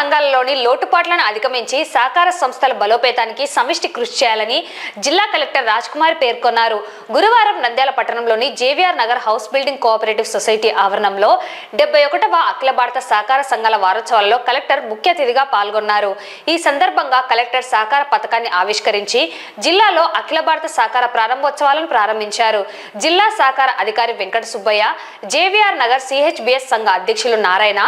సంఘాలలోని లోటుపాట్లను అధిగమించి సహకార సంస్థల బలోపేతానికి సమిష్టి కృషి చేయాలని జిల్లా కలెక్టర్ రాజ్ కుమార్ పేర్కొన్నారు. గురువారం నంద్యాల పట్టణంలోని JVR Nagar house building cooperative society ఆవరణంలో డెబ్బై ఒకటవ అఖిల భారత సహకార సంఘాల వారోత్సవాల్లో కలెక్టర్ ముఖ్య అతిథిగా పాల్గొన్నారు. ఈ సందర్భంగా కలెక్టర్ సహకార పథకాన్ని ఆవిష్కరించి జిల్లాలో అఖిల భారత సహకార ప్రారంభోత్సవాలను ప్రారంభించారు. జిల్లా సహకార అధికారి వెంకట సుబ్బయ్య జేవిఆర్ నగర్ సిహెచ్బిఎస్ సంఘ అధ్యక్షులు నారాయణ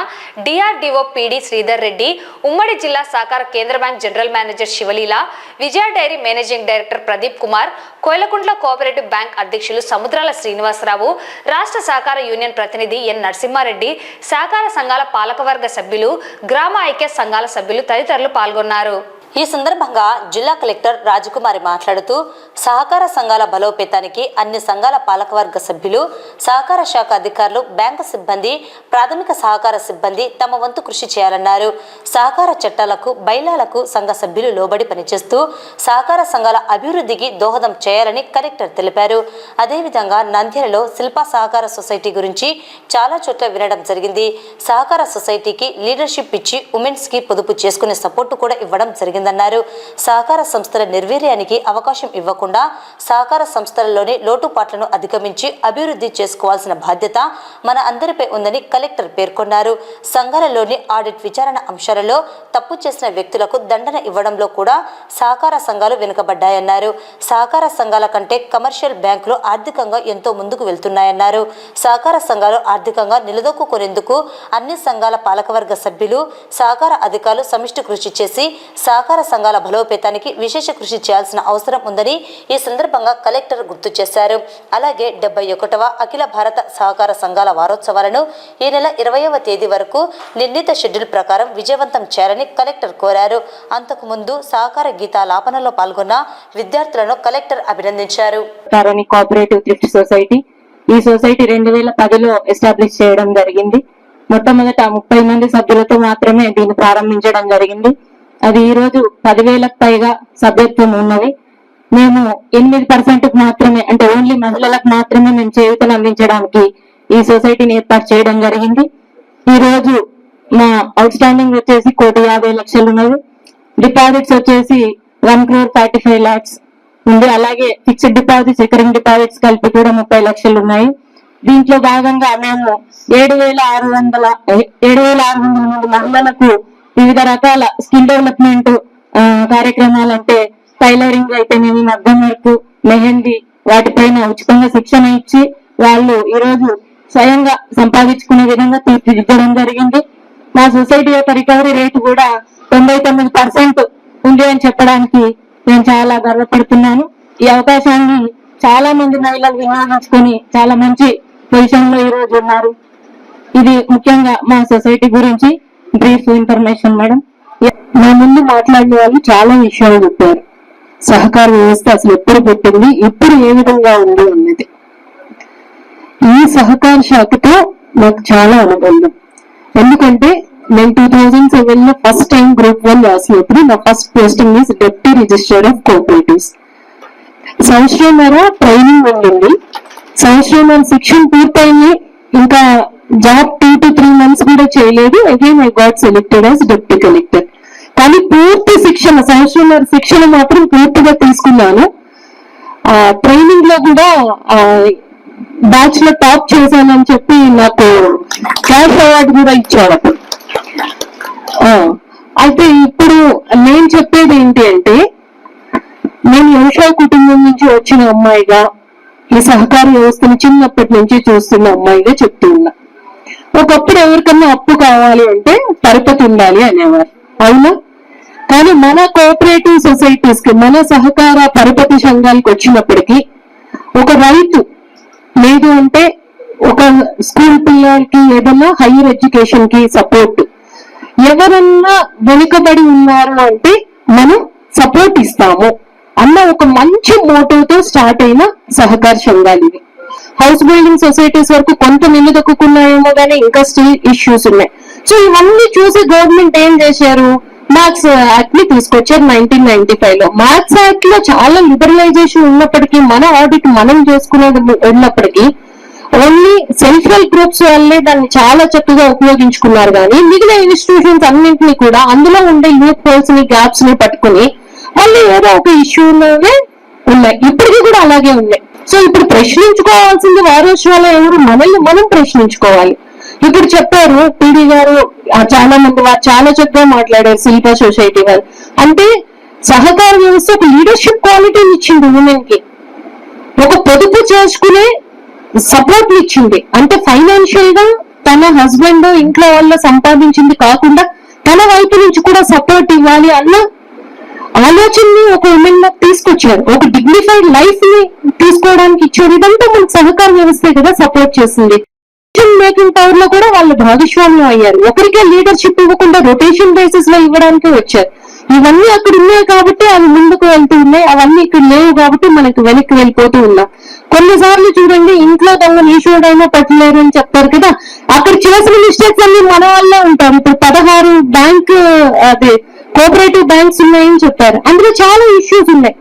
డిఆర్డిఓ పిడి శ్రీధర్ రెడ్డి ఉమ్మడి జిల్లా సహకార కేంద్ర bank general manager Sivaleela Vijaya dairy managing director Pradeep Kumar Koilakuntla cooperative bank అధ్యక్షులు సముద్రాల శ్రీనివాసరావు రాష్ట్ర సహకార యూనియన్ ప్రతినిధి ఎన్ నరసింహారెడ్డి సహకార సంఘాల పాలకవర్గ సభ్యులు గ్రామ ఐక్య సంఘాల సభ్యులు తదితరులు పాల్గొన్నారు. ఈ సందర్భంగా జిల్లా కలెక్టర్ రాజకుమారి మాట్లాడుతూ సహకార సంఘాల బలోపేతానికి అన్ని సంఘాల పాలకవర్గ సభ్యులు సహకార శాఖ అధికారులు బ్యాంకు సిబ్బంది ప్రాథమిక సహకార సిబ్బంది తమ వంతు కృషి చేయాలన్నారు. సహకార చట్టాలకు బైలాలకు సంఘ సభ్యులు లోబడి పనిచేస్తూ సహకార సంఘాల అభివృద్ధికి దోహదం చేయాలని కలెక్టర్ తెలిపారు. అదేవిధంగా నంద్యాలలో శిల్ప సహకార సొసైటీ గురించి చాలా చోట్ల వినడం జరిగింది. సహకార సొసైటీకి లీడర్షిప్ ఇచ్చి ఉమెన్స్కి పొదుపు చేసుకునే సపోర్టు కూడా ఇవ్వడం జరిగింది. జరిగిందన్నారు. సహకార సంస్థల నిర్వీర్యానికి అవకాశం ఇవ్వకుండా సహకార సంస్థలలోని లోటుపాట్లను అధిగమించి అభివృద్ధి చేసుకోవాల్సిన బాధ్యత మన అందరిపై ఉందని కలెక్టర్ పేర్కొన్నారు. సంఘాలలోని ఆడిట్ విచారణ అంశాలలో తప్పు చేసిన వ్యక్తులకు దండన ఇవ్వడంలో కూడా సహకార సంఘాలు వెనుకబడ్డాయన్నారు. సహకార సంఘాల కంటే కమర్షియల్ బ్యాంకులు ఆర్థికంగా ఎంతో ముందుకు వెళ్తున్నాయన్నారు. సహకార సంఘాలు ఆర్థికంగా నిలదొక్కునేందుకు అన్ని సంఘాల పాలకవర్గ సభ్యులు సహకార అధికారులు సమిష్టి కృషి చేసి సహకార సంఘాల బలోపేతానికి విశేష కృషి చేయాల్సిన అవసరం ఉందని ఈ సందర్భంగా కలెక్టర్ గుర్తు చేశారు. అలాగే డెబ్బై ఒకటవ అఖిల భారత సహకార సంఘాల వారోత్సవాలను ఈ నెల ఇరవైవ తేదీ వరకు నిర్ణీత షెడ్యూల్ ప్రకారం విజయవంతం చేయాలని కలెక్టర్ కోరారు. అంతకు ముందు సహకార గీతాలాపనలో పాల్గొన్న విద్యార్థులను కలెక్టర్ అభినందించారు. కోఆపరేటివ్ థ్రిఫ్ట్ సొసైటీ ఈ సొసైటీ రెండు వేల పదిలో ఎస్టాబ్లిష్ చేయడం జరిగింది. మొట్టమొదట ముప్పై మంది సభ్యులతో మాత్రమే దీన్ని ప్రారంభించడం జరిగింది. అది ఈ రోజు పదివేలకు పైగా సభ్యత్వం ఉన్నది. మేము ఎనిమిది పర్సెంట్ మాత్రమే అంటే ఓన్లీ మహిళలకు మాత్రమే మేము చేయుతలు అందించడానికి ఈ సొసైటీని ఏర్పాటు చేయడం జరిగింది. ఈ రోజు మా అవుట్ స్టాండింగ్ వచ్చేసి కోటి యాభై లక్షలు ఉన్నది. డిపాజిట్స్ వచ్చేసి one crore thirty five lakhs ఉంది. అలాగే ఫిక్స్డ్ డిపాజిట్స్ రికరింగ్ డిపాజిట్స్ కలిపి కూడా ముప్పై లక్షలు ఉన్నాయి. దీంట్లో భాగంగా మేము ఏడు వేల ఆరు వందల ఏడు వేల ఆరు వందల మంది మహిళలకు వివిధ రకాల స్కిల్ డెవలప్మెంట్ కార్యక్రమాలు అంటే టైలరింగ్ అయితేనేమి మగ్గం వర్క్ మెహందీ వాటిపైన ఉచితంగా శిక్షణ ఇచ్చి వాళ్ళు ఈరోజు స్వయంగా సంపాదించుకునే విధంగా తీర్చిదిద్దడం జరిగింది. మా సొసైటీ యొక్క రికవరీ రేటు కూడా తొంభై తొమ్మిది పర్సెంట్ ఉంది అని చెప్పడానికి నేను చాలా గర్వపడుతున్నాను. ఈ అవకాశాన్ని చాలా మంది మహిళలు వినియోగించుకొని చాలా మంచి పొజిషన్లో ఈ రోజు ఉన్నారు. ఇది ముఖ్యంగా మా సొసైటీ గురించి బ్రీఫ్ ఇన్ఫర్మేషన్ మేడం మీ ముందు మాట్లాడిన వాళ్ళు చాలా విషయాలు చెప్పారు. సహకార వ్యవస్థ అసలు ఎప్పుడు పెట్టింది ఇప్పుడు ఏ విధంగా ఉంది అన్నది. ఈ సహకార శాఖతో నాకు చాలా అనుబంధం. ఎందుకంటే నేను టూ థౌజండ్ సెవెన్లో ఫస్ట్ టైం గ్రూప్ వన్ రాసినప్పుడు నా first posting is deputy register of cooperatives సంవత్సరంన్నర ట్రైనింగ్ ఉండింది. సంవత్సరం శిక్షణ పూర్తయింది. ఇంకా జాబ్ టూ కూడా చేయలేదు. Again I got selected as deputy collector కానీ పూర్తి శిక్షణ సంవత్సరం శిక్షణ మాత్రం పూర్తిగా తీసుకున్నాను. ట్రైనింగ్లో కూడా బ్యాచ్లో టాప్ చేశానని చెప్పి నాకు క్యాష్ అవార్డు కూడా ఇచ్చాడు అప్పుడు. అయితే ఇప్పుడు నేను చెప్పేది ఏంటి అంటే నేను వ్యవసాయ కుటుంబం నుంచి వచ్చిన అమ్మాయిగా ఈ సహకార వ్యవస్థను చిన్నప్పటి నుంచి చూస్తున్న అమ్మాయిగా చెప్తూ ఉన్నా. ఒకప్పుడు ఎవరికన్నా అప్పు కావాలి అంటే పరపతి ఉండాలి అనేవారు. అవునా? కానీ మన కోఆపరేటివ్ సొసైటీస్కి మన సహకార పరపతి సంఘాలకు వచ్చినప్పటికీ ఒక రైతు లేదు అంటే ఒక స్కూల్ పిల్లలకి ఏదైనా హైయర్ ఎడ్యుకేషన్కి సపోర్ట్ ఎవరన్నా వెనుకబడి ఉన్నారు అంటే మనం సపోర్ట్ ఇస్తాము అన్న ఒక మంచి మోటివ్తో స్టార్ట్ అయిన సహకార సంఘాలు ఇవి. హౌస్ బిల్డింగ్ సొసైటీస్ వరకు కొంత నిలదొక్కున్నాయేమో కానీ ఇంకా స్టిల్ ఇష్యూస్ ఉన్నాయి. సో ఇవన్నీ చూసి గవర్నమెంట్ ఏం చేశారు? మ్యాథ్స్ యాక్ట్ uh, ని తీసుకొచ్చారు నైన్టీన్ నైన్టీ ఫైవ్లో మ్యాథ్స్ యాక్ట్లో చాలా లిబరలైజేషన్ ఉన్నప్పటికీ మన ఆడిట్ మనం చేసుకునేది ఉన్నప్పటికీ ఓన్లీ సెల్ఫ్ హెల్ప్ గ్రూప్స్ వాళ్ళే దాన్ని చాలా చక్కగా ఉపయోగించుకున్నారు కానీ మిగిలిన ఇన్స్టిట్యూషన్స్ అన్నింటినీ కూడా అందులో ఉండే యూత్ హోల్స్ని గ్యాప్స్ని పట్టుకుని మళ్ళీ ఏదో ఒక ఇష్యూలోనే ఉన్నాయి. ఇప్పటికీ కూడా అలాగే ఉన్నాయి. సో ఇప్పుడు ప్రశ్నించుకోవాల్సింది వారోత్సవాలు ఎవరు? మనల్ని మనం ప్రశ్నించుకోవాలి. ఇప్పుడు చెప్పారు పీడి గారు చాలా మంది వారు చాలా చక్కగా మాట్లాడారు శిల్ప సొసైటీ వారు అంటే సహకార వ్యవస్థ ఒక లీడర్షిప్ క్వాలిటీని ఇచ్చింది ఉమెన్కి. ఒక పొదుపు చేసుకునే సపోర్ట్ ఇచ్చింది. అంటే ఫైనాన్షియల్గా తన హస్బెండ్ ఇంట్లో వల్ల సంపాదించింది కాకుండా తన వైపు నుంచి కూడా సపోర్ట్ ఇవ్వాలి అన్న ఆలోచనని ఒక ఉమెన్ లా తీసుకొచ్చారు ఒక డిగ్నిఫైడ్ లైఫ్ని తీసుకోవడానికి ఇచ్చారు. ఇదంతా మనకు సహకార వ్యవస్థే కదా సపోర్ట్ చేసింది మేకింగ్ పవర్లో కూడా వాళ్ళు భాగస్వామ్యం అయ్యారు. ఒకరికే లీడర్షిప్ ఇవ్వకుండా రొటేషన్ బేసిస్లో ఇవ్వడానికి వచ్చారు. ఇవన్నీ అక్కడ ఉన్నాయి కాబట్టి అవి ముందుకు వెళ్తూ ఉన్నాయి. అవన్నీ ఇక్కడ లేవు కాబట్టి మనకి వెనక్కి వెళ్ళిపోతూ ఉన్నాం. కొన్నిసార్లు చూడండి ఇంట్లో దొంగ ఈశ్వరుడైనా పట్టలేరు అని చెప్తారు కదా. అక్కడ చేసిన మిస్టేక్స్ అన్ని మన వల్లే ఉంటారు ఇప్పుడు పదహారు బ్యాంక్ అదే కోఆపరేటివ్ బ్యాంక్స్ ఉన్నాయని చెప్పారు. అందులో చాలా ఇష్యూస్ ఉన్నాయి.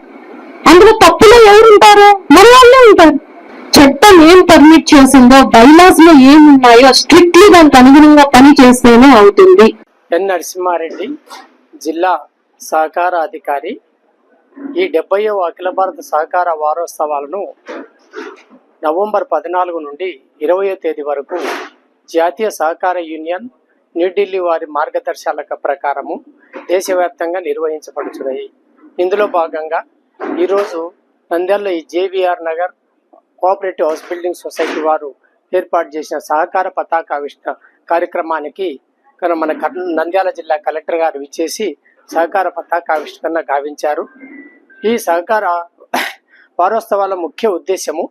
అందులో తప్పులో ఎవరు ఉంటారు మన వాళ్ళే ఉంటారు. చట్టం ఏం పర్మిట్ చేసిందో బైలాస్లో ఏమి ఉన్నాయో స్ట్రిక్ట్లీ దానికి అనుగుణంగా పని చేస్తేనే అవుతుంది. ఎన్ నరసింహారెడ్డి జిల్లా సహకార అధికారి. ఈ డెబ్బయో అఖిల భారత సహకార వారోత్సవాలను నవంబర్ పద్నాలుగు నుండి ఇరవయో తేదీ వరకు జాతీయ సహకార యూనియన్ న్యూఢిల్లీ వారి మార్గదర్శకాల ప్రకారము దేశవ్యాప్తంగా నిర్వహించబడుతున్నాయి ఇందులో భాగంగా ఈరోజు నంద్యాలలో ఈ JVR Nagar cooperative house building society వారు ఏర్పాటు చేసిన సహకార పతాకావిష్ట కార్యక్రమానికి మన నంద్యాల జిల్లా కలెక్టర్ గారు విచ్చేసి సహకార పతాకావిష్కరణ గావించారు. ఈ సహకార వారోత్సవాల ముఖ్య ఉద్దేశము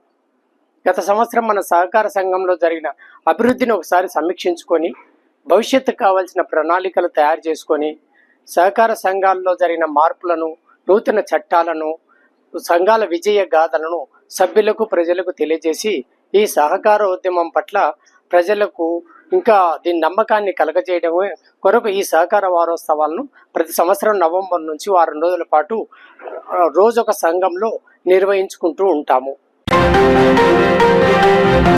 గత సంవత్సరం మన సహకార సంఘంలో జరిగిన అభివృద్ధిని ఒకసారి సమీక్షించుకొని భవిష్యత్తు కావాల్సిన ప్రణాళికలు తయారు చేసుకొని సహకార సంఘాల్లో జరిగిన మార్పులను నూతన చట్టాలను సంఘాల విజయ గాథలను సభ్యులకు ప్రజలకు తెలియజేసి ఈ సహకార ఉద్యమం పట్ల ప్రజలకు ఇంకా దీని నమ్మకాన్ని కలగజేయడమే కొరకు ఈ సహకార వారోత్సవాలను ప్రతి సంవత్సరం నవంబర్ నుంచి వారం రోజుల పాటు రోజొక సంఘంలో నిర్వహించుకుంటూ ఉంటాము.